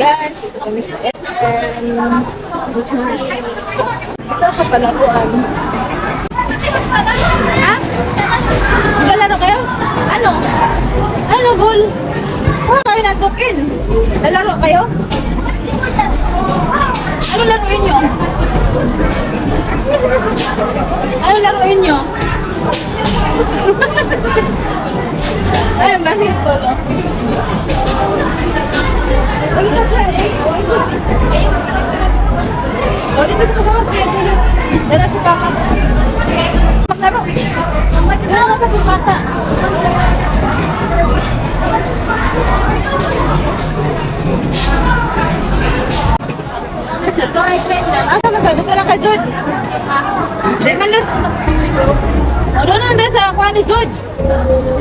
guys, dito kami sa SM. Ito sa palaruan. Ha? Maglalaro kayo? Ano? Ano, ball? Wala kayo natukin. Lalaro kayo? Ano laruin nyo? Ano laruin nyo? Ayun, basketball. Oh. Ano na sa eh? O, dito sa gawas kaya sila. Dala si Papa. Maglaro. Dala ka pa si Pata. Asa man ka? Dito lang ka, Jud. Di man lang. O, doon lang din sa kuha ni Jud.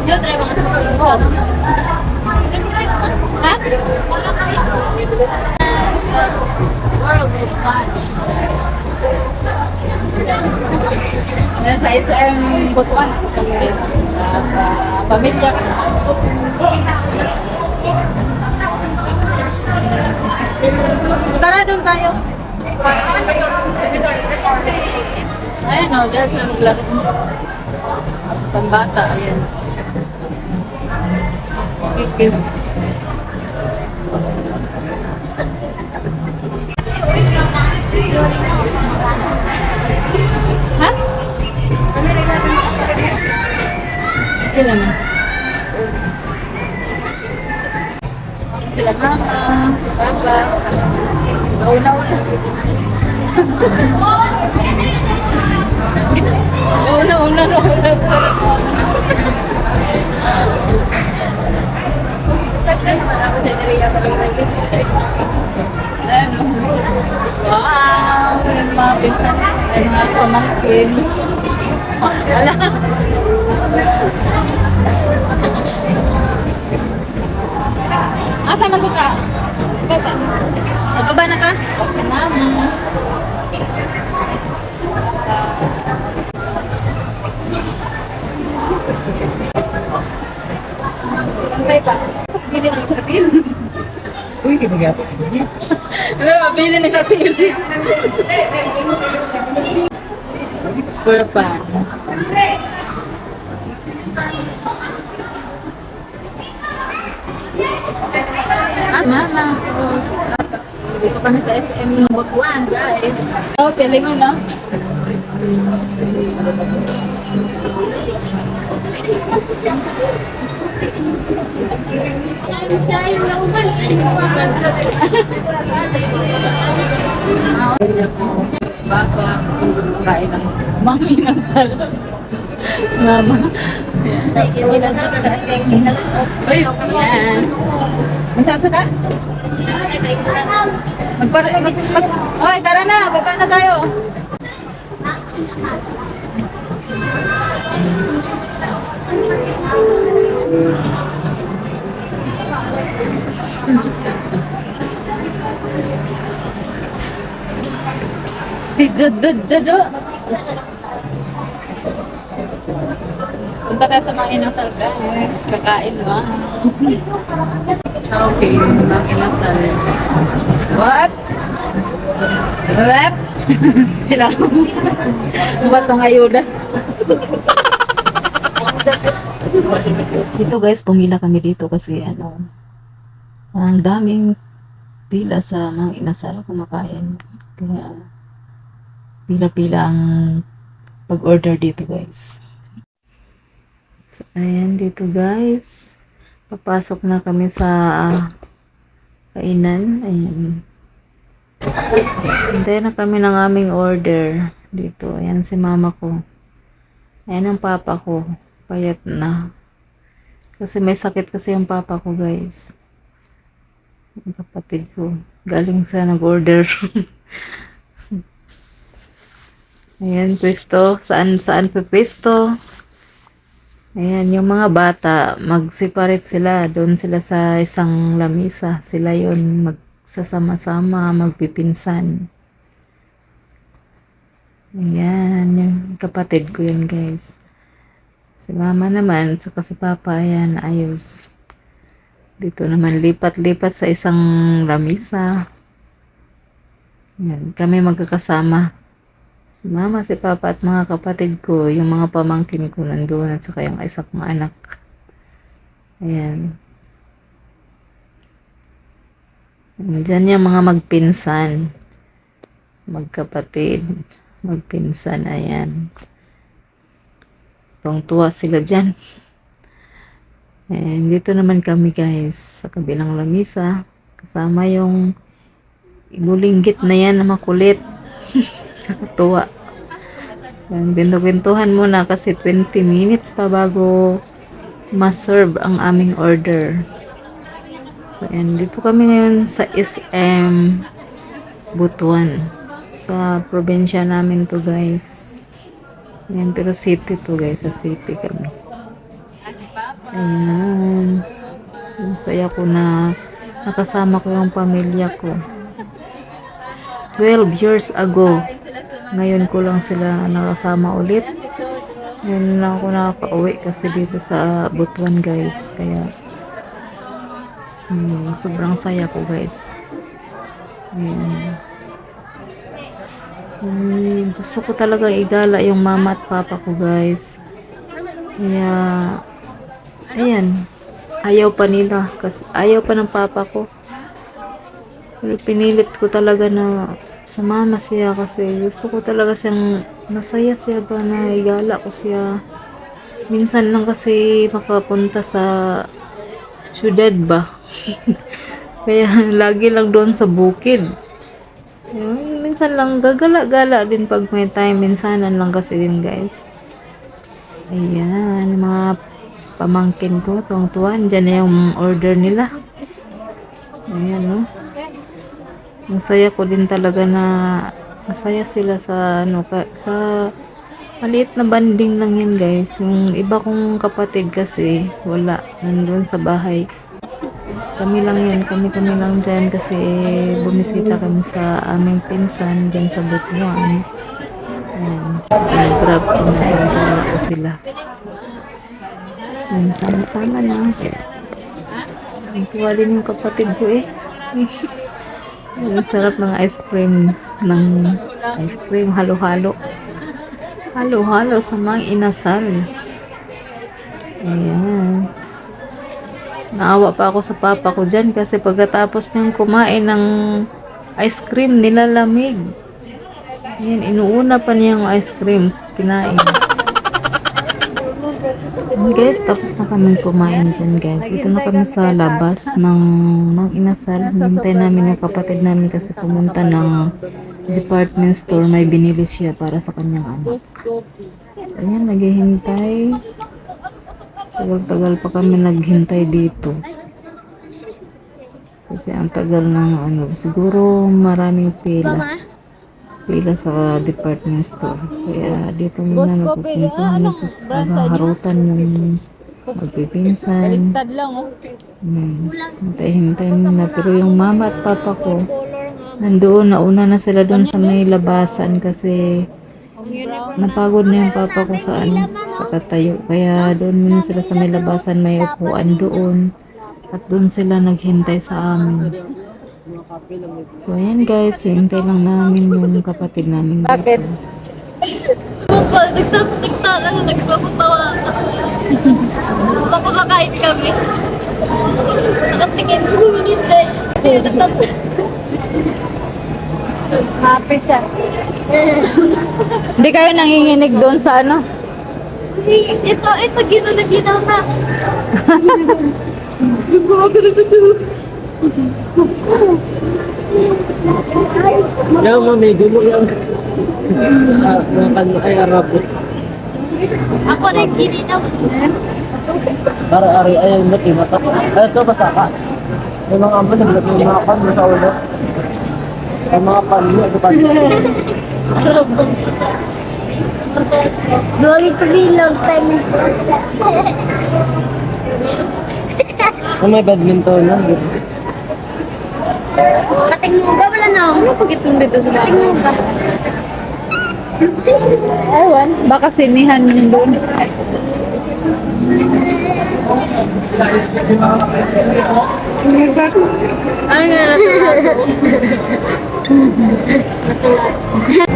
Jud, try mga. Oh. Ha? World of Fun. Yan sa SM Butuan kami uh, pa- pamilya ko. Tara doon tayo. Ayan o, dahil sila naglaro. Pambata, ayan. Kikis. Ha? Naman. Sila mama, si papa. Gauna-una. Gauna-una na una. Sarap. Ano? Wow! Ang mga pinsan, ang mga pamangkin. Wala. Asa man ka? Baba. Sa baba na ka? Si mama. Pantay pa. Bili ng sa til. Uy, kinagapo. Bili na sa til. It's for fun. Ah, mama. Dito kami sa SM Butuan, guys. Oh, piling mo, no? Ah, hindi ako. Baka kain ng mami ng salad. Mama. Uy, yan. Magsasa ka? Magpara, mag, mag, tara na, baba na tayo. Dijod-jod-jodo. Punta tayo sa mga inasal guys. Kakain ba? Okay, mga inasal. What? Rap? Sila. Batong ayuda. dito guys, pumila kami dito kasi ano, ang daming pila sa mga inasal kumakain. Kaya pila-pila ang pag-order dito guys. So, ayan dito guys. Papasok na kami sa ah, kainan. Ayan. Hintayin na kami ng aming order dito. Ayan si mama ko. Ayan ang papa ko. Payat na. Kasi may sakit kasi yung papa ko guys. Yung kapatid ko. Galing sa nag-order. Ayan, pwesto. Saan, saan pa pwesto? Ayan, yung mga bata, mag-separate sila. Doon sila sa isang lamisa. Sila yon magsasama-sama, magpipinsan. Ayan, yung kapatid ko yun, guys. Si mama naman, saka si papa, ayan, ayos. Dito naman lipat-lipat sa isang lamisa. Yan, kami magkakasama. Si mama, si papa at mga kapatid ko, yung mga pamangkin ko nandun at saka yung isa kong anak. Ayan. Diyan yung mga magpinsan. Magkapatid. Magpinsan. Ayan. Tuwang-tuwa sila dyan. And dito naman kami guys sa kabilang lamisa. Kasama yung ibulinggit na yan na makulit. Kakatuwa. Yan, Binto-bintuhan muna kasi 20 minutes pa bago ma-serve ang aming order. So, and dito kami ngayon sa SM Butuan. Sa probinsya namin to guys. Yan, pero city to guys. Sa city kami. Ayan. Ang saya ko na nakasama ko yung pamilya ko. 12 years ago. Ngayon ko lang sila nakasama ulit. Ngayon lang ako nakaka-uwi kasi dito sa Butuan guys. Kaya hmm, sobrang saya ko guys. Ayan. Hmm, gusto ko talaga igala yung mama at papa ko guys. Kaya Ayan. Ayaw pa nila. Kasi ayaw pa ng papa ko. Pero pinilit ko talaga na sumama siya kasi gusto ko talaga siyang masaya siya ba na igala ko siya. Minsan lang kasi makapunta sa syudad ba. Kaya lagi lang doon sa bukid. Ayun, minsan lang gagala-gala din pag may time. Minsanan lang kasi din guys. Ayan, mga pamangkin ko, tuwang-tuwan. Diyan na yung order nila. Ayan, no? Ang saya ko din talaga na masaya sila sa, ano, ka, sa maliit na banding lang yan, guys. Yung iba kong kapatid kasi, wala. Nandun sa bahay. Kami lang yan, kami-kami lang dyan kasi bumisita kami sa aming pinsan dyan sa Butuan. Pinag-grab ko na, pinag ko sila. Ayan, sama-sama na. Ang tuwa din yung kapatid ko eh. Ang sarap ng ice cream. Ng ice cream, halo-halo. Halo-halo sa mga inasal. Ayan. Naawa pa ako sa papa ko dyan kasi pagkatapos niyang kumain ng ice cream, nilalamig. Ayan, inuuna pa niya yung ice cream. Kinain. Guys, tapos na kami kumain dyan guys. Dito na kami sa labas ng Mang Inasal. Hintay namin yung kapatid namin kasi pumunta ng department store. May binili siya para sa kanyang anak. Ayan, naghihintay. Tagal-tagal pa kami naghintay dito. Kasi ang tagal ng ano, siguro maraming pila. Pila sa department store. Kaya dito muna napupuntahan na harutan yung magpipinsan. Tad lang, oh. Hmm. Hintay-hintay muna. Pero yung mama at papa ko, nandoon, nauna na sila doon sa may labasan kasi napagod na yung papa ko sa ano, patatayo. Kaya doon muna sila sa may labasan, may upuan doon. At doon sila naghintay sa amin. So, ayan guys, hintay lang namin yung kapatid namin. Bakit? Bukol, nagtatakta lang, nagpapatawa. Makakakain kami. Nakatingin, hindi. Happy siya. Hindi kayo nanginginig doon sa ano? Ito, ito, gino na ginama. Yung mga medyo mo yung Ah, mga kan ay arabo. Ako rin gininaw. Para ari ay mati mata. Ay ito basaka. May mga amo naglagay yung mga pan sa ulo. Ang mga pan niya ito pan. Dori to be long time. Kung may badminton na. Muga wala na ako. Pag itong dito sa Kating muga. Ewan, baka sinihan yun doon. Ano nga nasa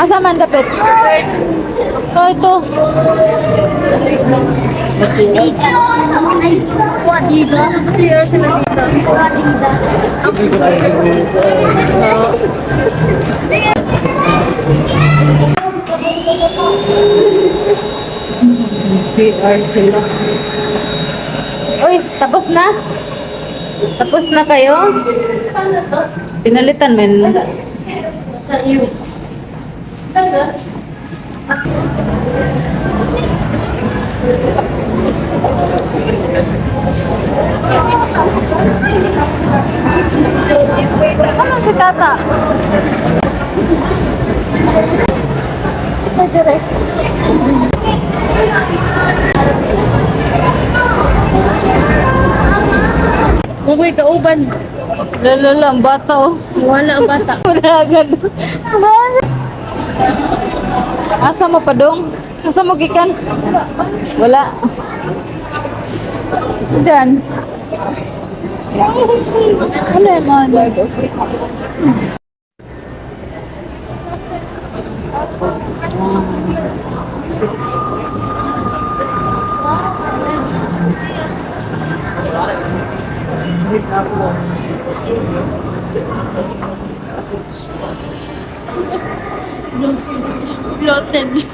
Asa man dapit? Ito, ito. Adidas. Sir, sila dito. Adidas. CR sila. Uy, tapos na? Tapos na kayo? Pinalitan men. Sa iyo. Ano si tata? Ito direct. Mugoy ka uban. Lalo lang, bata oh. Wala bata. Wala agad. Asa mo pa dong? Asa mo gikan? Wala. Diyan. Ano yung mga dito? Bloated.